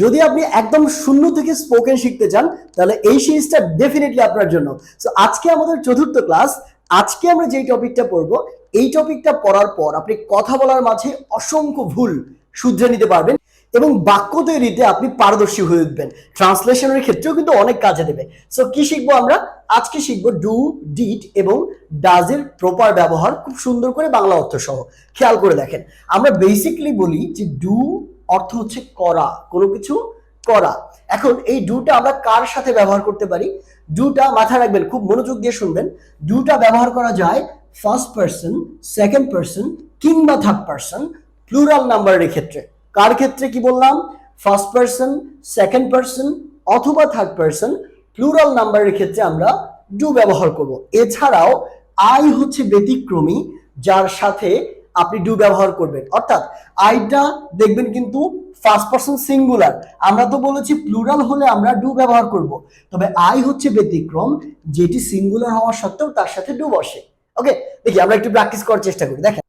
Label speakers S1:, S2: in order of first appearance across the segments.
S1: যদি আপনি একদম শূন্য থেকে স্পোকেন শিখতে চান, তাহলে এই সিরিজটা ডেফিনেটলি আপনার জন্য। সো আজকে আমাদের চতুর্থ ক্লাস আজকে আমরা যেই টপিকটা পড়ব, এই টপিকটা পড়ার পর আপনি কথা বলার মাঝে অসংখ্য ভুল শুধরে নিতে পারবেন এবং বাক্য তৈরিতে আপনি পারদর্শী হয়ে উঠবেন। ট্রান্সলেশনের ক্ষেত্রেও কিন্তু অনেক কাজে দেবে। সো কি শিখব আমরা? আজকে শিখব ডু ডিট এবং ডাজের প্রপার ব্যবহার, খুব সুন্দর করে বাংলা অর্থ সহ খেয়াল করে দেখেন। আমরা বেসিকলি বলি যে ডু অর্থ হচ্ছে করা, কোনো কিছু করা। এখন এই ডুটা আমরা কার সাথে ব্যবহার করতে পারি? ডুটা মাথায় রাখবেন, খুব মনোযোগ দিয়ে শুনবেন। ডুটা ব্যবহার করা যায় ফার্স্ট পার্সন সেকেন্ড পার্সন কিংবা থার্ড পার্সন প্লুরাল নাম্বারের ক্ষেত্রে। কার ক্ষেত্রে কি বললাম? ফার্স্ট পার্সন সেকেন্ড পার্সন অথবা থার্ড পার্সন প্লুরাল নাম্বারের ক্ষেত্রে আমরা ডু ব্যবহার করব। এছাড়াও আই হচ্ছে ব্যতিক্রমী, যার সাথে আপনি ডু ব্যবহার করবেন। অর্থাৎ আইটা দেখবেন কিন্তু ফার্স্ট পার্সন সিঙ্গুলার আমরা তো বলেছি প্লুরাল হলে আমরা ডু ব্যবহার করব। তবে আই হচ্ছে ব্যতিক্রম, যেটি সিঙ্গুলার হওয়া সত্ত্বেও তার সাথে ডু বসে। ওকে দেখি, আমরা একটু প্র্যাকটিস করার চেষ্টা করি। দেখেন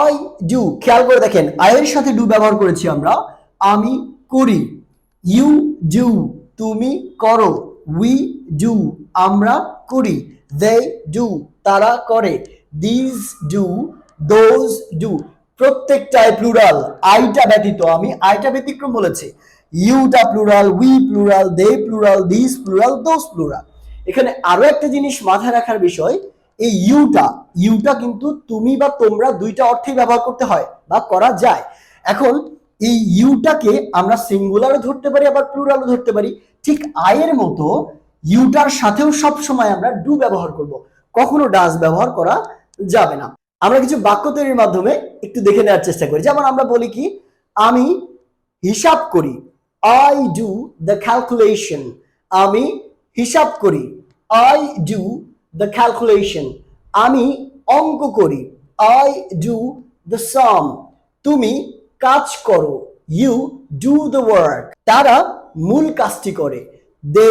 S1: আই ডু খেয়াল করে দেখেন আয়ের সাথে ডু ব্যবহার করেছি আমরা, আমি করি ইউ ডু তুমি করো উই ডু আমরা করি দে ডু তারা করে দিস ডু দোজ ডু প্রত্যেকটায় প্লুরাল আইটা ব্যতীত, আমি আইটা ব্যতিক্রম বলেছি। Yuta plural we plural they plural this plural those plural এখানে আরও একটা জিনিস মাথায় রাখার বিষয়, এই ইউটা ইউটা কিন্তু তুমি বা তোমরা দুইটা অর্থেই ব্যবহার করতে হয় বা করা যায়। এখন এই ইউটাকে আমরা সিঙ্গুলারও ধরতে পারি, আবার প্লুরালও ধরতে পারি। ঠিক আয়ের মতো ইউটার সাথেও সব সময় আমরা ডু ব্যবহার করব। কখনো ডাজ ব্যবহার করা যাবে না। আমরা কিছু বাক্য তৈরির মাধ্যমে একটু দেখে নেওয়ার চেষ্টা করি। যেমন আমরা বলি কি, আমি হিসাব করি আই ডু দ্য ক্যালকুলেশন আমি হিসাব করি আই ডু দ্য ক্যালকুলেশন আমি অঙ্ক করি আই ডু দ্য সাম তুমি কাজ করো ইউ ডু দ্য ওয়ার্ক তারা মূল কাজটি করে they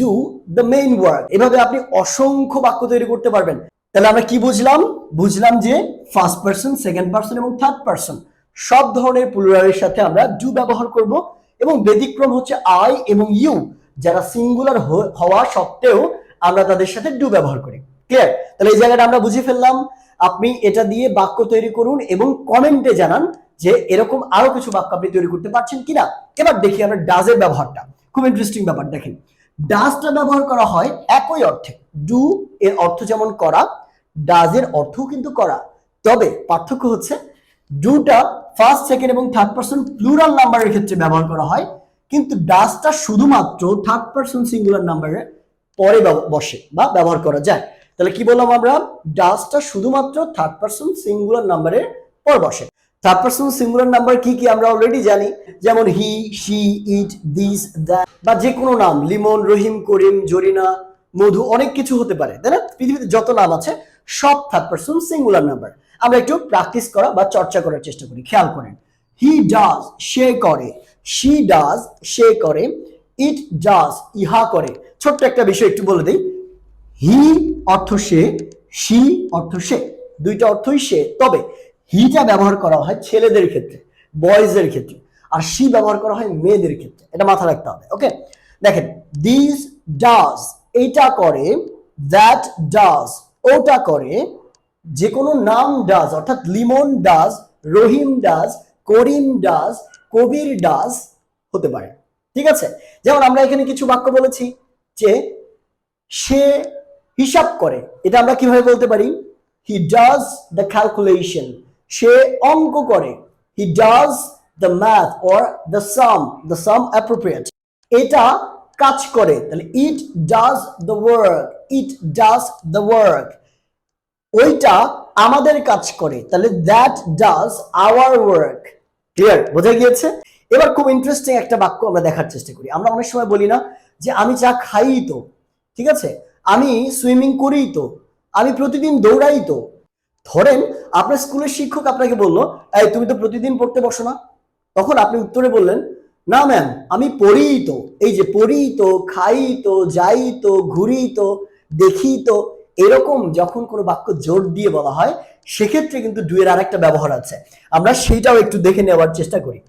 S1: do the main work এভাবে আপনি অসংখ্য বাক্য তৈরি করতে পারবেন। তাহলে আমরা কি বুঝলাম? বুঝলাম যে ফার্স্ট পার্সন সেকেন্ড পার্সন এবং থার্ড পার্সন সব ধরনের প্লুরালের সাথে আমরা ডু ব্যবহার করব এবং ব্যতিক্রম হচ্ছে আই এবং ইউ যারা সিঙ্গুলার হওয়া সত্ত্বেও আমরা তাদের সাথে ডু ব্যবহার করি। ক্লিয়ার তাহলে এই জায়গাটা আমরা বুঝে ফেললাম। আপনি এটা দিয়ে বাক্য তৈরি করুন এবং কমেন্টে জানান যে এরকম আরও কিছু বাক্য আপনি তৈরি করতে পারছেন কিনা। এবার দেখি আমরা ডাজের ব্যবহারটা। খুব ইন্টারেস্টিং ব্যাপার, দেখেন। ডাজটা ব্যবহার করা হয় একই অর্থে। ডু এর অর্থ যেমন করা ডাজের অর্থও কিন্তু করা। তবে পার্থক্য হচ্ছে ডুটা ফার্স্ট সেকেন্ড এবং থার্ড পার্সন প্লুরাল নাম্বারের ক্ষেত্রে ব্যবহার করা হয়, কিন্তু ডাজটা শুধুমাত্র থার্ড পার্সন সিঙ্গুলার নাম্বারের পরে বসে বা ব্যবহার করা যায়। তাহলে কি বললাম আমরা? ডাজটা শুধুমাত্র থার্ড পার্সন সিঙ্গুলার নাম্বারের পর বসে। থার্ড পার্সন সিঙ্গুলার নাম্বার কি কি আমরা অলরেডি জানি, যেমন he she it this that বা যে কোনো নাম, লিমন, রহিম, করিম, জরিনা, মধু, অনেক কিছু হতে পারে, তাই না? পৃথিবীতে যত নাম আছে সব থার্ড পার্সন সিঙ্গুলার নাম্বার আমরা একটু প্র্যাকটিস করা বা চর্চা করার চেষ্টা করি। খেয়াল করেন। হি ডাজ সে করে। শি ডাজ সে করে। ইট ডাজ ইহা করে। ছোট্ট একটা বিষয় একটু বলে দিই। হি অর্থ সে শি অর্থ সে। দুইটা অর্থই সে। তবে হিটা ব্যবহার করা হয় ছেলেদের ক্ষেত্রে বয়েজের ক্ষেত্রে। আর শি ব্যবহার করা হয় মেয়েদের ক্ষেত্রে। এটা মাথা রাখতে হবে ওকে দেখেন দিস ডাজ এইটা করে দ্যাট ডাজ ওটা করে যে কোনো নাম ডাজ অর্থাৎ Limon does Rahim does Karim does Kabir does হতে পারে। ঠিক আছে? যেমন আমরা এখানে কিছু বাক্য বলেছি যে সে হিসাব করে। এটা আমরা কীভাবে বলতে পারি? হি ডাজ দ্য ক্যালকুলেশন সে অঙ্ক করে। He does the math or the sum the sum appropriate এটা কাজ করে। তাহলে it does the work it does the work ওইটা আমাদের কাজ করে। তাহলে that does our work clear বোঝা গিয়েছে? এবার খুব ইন্টারেস্টিং একটা বাক্য আমরা দেখার চেষ্টা করি। আমরা অনেক সময় বলি না যে, আমি চা খাই তো। ঠিক আছে? আমি সুইমিং করি তো। আমি প্রতিদিন দৌড়াই তো। ধরেন, আপনার স্কুলের শিক্ষক আপনাকে বলল, এই, তুমি তো প্রতিদিন পড়তে বসো না। তখন আপনি উত্তরে বললেন, না ম্যাম আমি পড়ি তো। এই যে পড়ি তো খাই তো, যাই তো, ঘুরি তো। দেখি তো এরকম যখন কোনো বাক্য জোর দিয়ে বলা হয়, সেক্ষেত্রে কিন্তু ডুয়ের আর একটা ব্যবহার আছে। আমরা সেইটাও একটু দেখে নেওয়ার চেষ্টা করি।